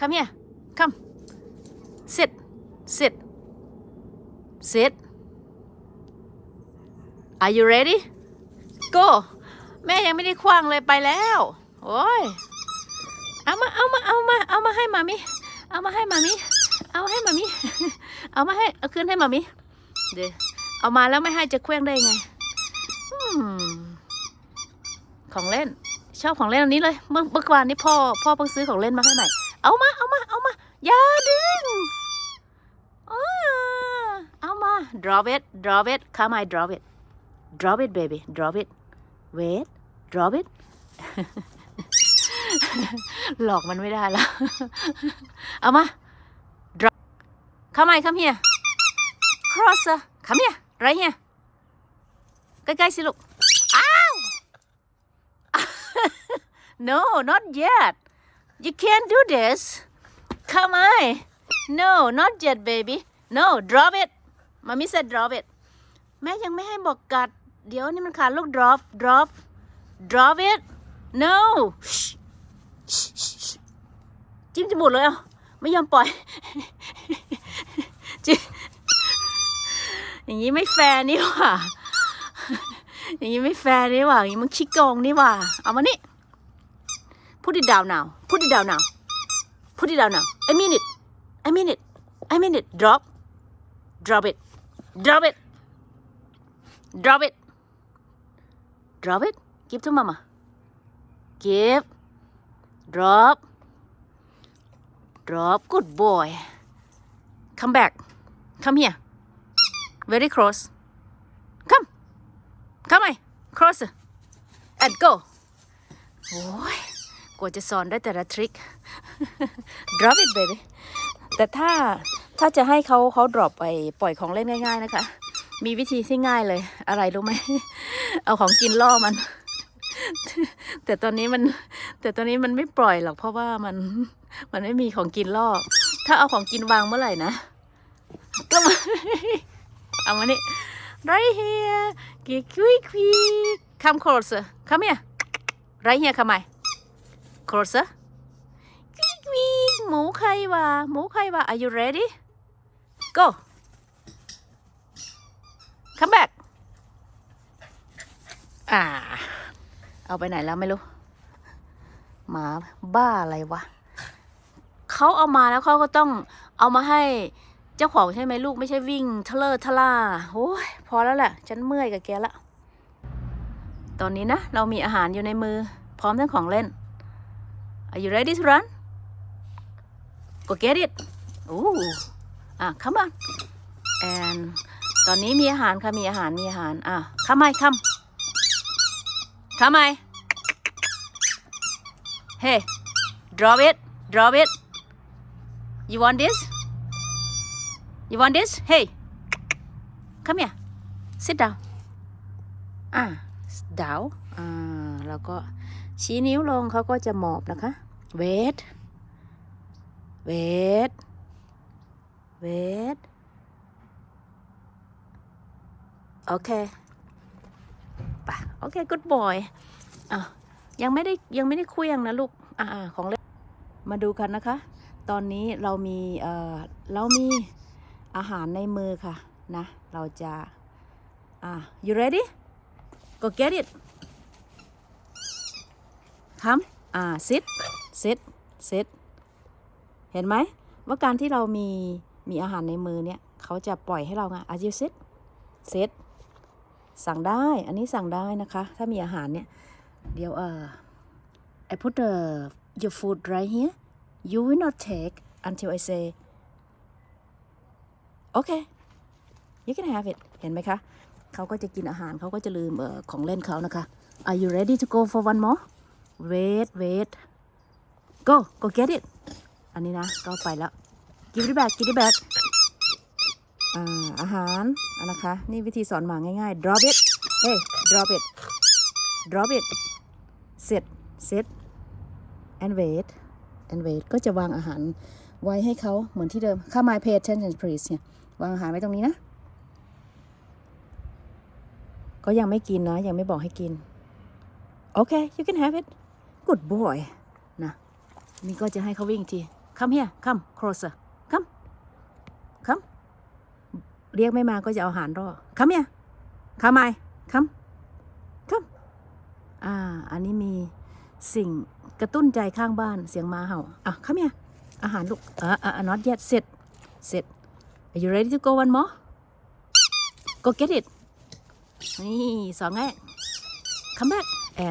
come here come sit sit sit are you ready go แม่ยังไม่ได้คว้างเลยไปแล้ว โอ้ย เอามา เอามา เอามา เอามาให้มามิ เอามาให้มามิ เอาให้มามิ เอามาให้ เอาคืนให้มามิ เดี๋ยวเอามาแล้วไม่ให้จะเคว้งได้ไงของเล่น ชอบของเล่นอันนี้เลย เมื่อเมื่อวานนี้พ่อ พ่อเพิ่งซื้อของเล่นมาให้ใหม่ เอามา เอามา เอามา อย่าดึงเอามา drop it drop it come I drop it drop it baby drop it wait drop it หลอกมันไม่ได้แล้ว เอามา drop come I come here cross come here right here ใกล้ๆสิลูก อ้าว no not yet you can't do this come on no not yet baby no drop it มามิ said drop it แม่ยังไม่ให้บอกกัด เดี๋ยวนี่มันขาดลูก drop drop drop it no จิ้มจมูกเลยอะไม่ยอมปล่อยจิอย่างนี้ไม่แฟร์นี่หว่า อย่างนี้ไม่แฟร์นี่หว่า อย่างนี้มึงขี้โกงนี่หว่า เอามานี่ Put it down now. Put it down now. Put it down now. I mean it. I mean it. I mean it. Drop. Drop it. Drop it. Drop it. Drop it. Give to mama. Give. Drop. Drop. Good boy. Come back. Come here. Very close. Come. Come on. cross And go. Boy. กว่าจะสอนได้แต่ละทริค drop it baby แต่ถ้าถ้าจะให้เขาเขา drop ไปปล่อยของเล่นง่าย ๆ นะคะ มีวิธีที่ง่ายเลย อะไรรู้ไหม เอาของกินล่อมัน แต่ตอนนี้มัน แต่ตอนนี้มันไม่ปล่อยหรอกเพราะว่ามันมันไม่มีของกินล่อ ถ้าเอาของกินวางเมื่อไหร่นะ ก็มาเอามานี่ right here quick quick quick come closer come here right here come on closer quick quick หมูใครวะหมูใครวะ are you ready go come back อ่า เอาไปไหนแล้วไม่รู้ หมาบ้าอะไรวะเขาเอามาแล้วเขาก็ต้องเอามาให้เจ้าของใช่ไหมลูกไม่ใช่วิ่งทะเลทะล่าโอ้ยพอแล้วแหละฉันเมื่อยกับแกละ ตอนนี้นะ เรามีอาหารอยู่ในมือ พร้อมทั้งของเล่น Are you ready to run Go get it โอ้อะ come on and ตอนนี้มีอาหารค่ะ มีอาหาร มีอาหาร อะ come on come come on hey drop it drop it you want this you want this hey come here sit down อะ down อ่าแล้วก็ ชี้นิ้วลงเขาก็จะหมอบนะคะ wait wait wait โอเคไปโอเค good boy อะยังไม่ได้ยังไม่ได้คุยยังนะลูก อ่าของเล่นมาดูกันนะคะ ตอนนี้เรามีเอ่อเรามีอาหารในมือค่ะนะ เราจะ อ่า you ready go get it come อ่า sit sit sit เห็นไหมว่าการที่เรามีมีอาหารในมือเนี่ยเขาจะปล่อยให้เราไง are you sit sit สั่งได้อันนี้สั่งได้นะคะ ถ้ามีอาหารเนี่ย เดี๋ยวเอ่อ I put the your food right here you will not take until I say okay you can have it เห็นไหมคะ เขาก็จะกินอาหารเขาก็จะลืมเอ่อของเล่นเขานะคะ Are you ready to go for one more wait wait go go get it อันนี้นะ ก็ไปแล้ว give it back give it back อ่าอาหารอันนะคะ นี่วิธีสอนหมาง่ายๆ drop it hey drop it drop it sit sit and wait and wait ก็จะวางอาหารไว้ให้เขาเหมือนที่เดิมเข้ามา pay attention please เนี่ยวางอาหารไว้ตรงนี้นะ ก็ยังไม่กินนะ ยังไม่บอกให้กิน โอเค you can have it good boy นะนี่ก็จะให้เขาวิ่งที come here come closer come come เรียกไม่มาก็จะเอาหารรอ come here come I come come อ่า อันนี้มีสิ่งกระตุ้นใจข้างบ้านเสียงหมาเห่า อะ come here อาหารลูกอ่าอ่า not yet sit sit are you ready to go one more go get it นี่สองแง่ come back and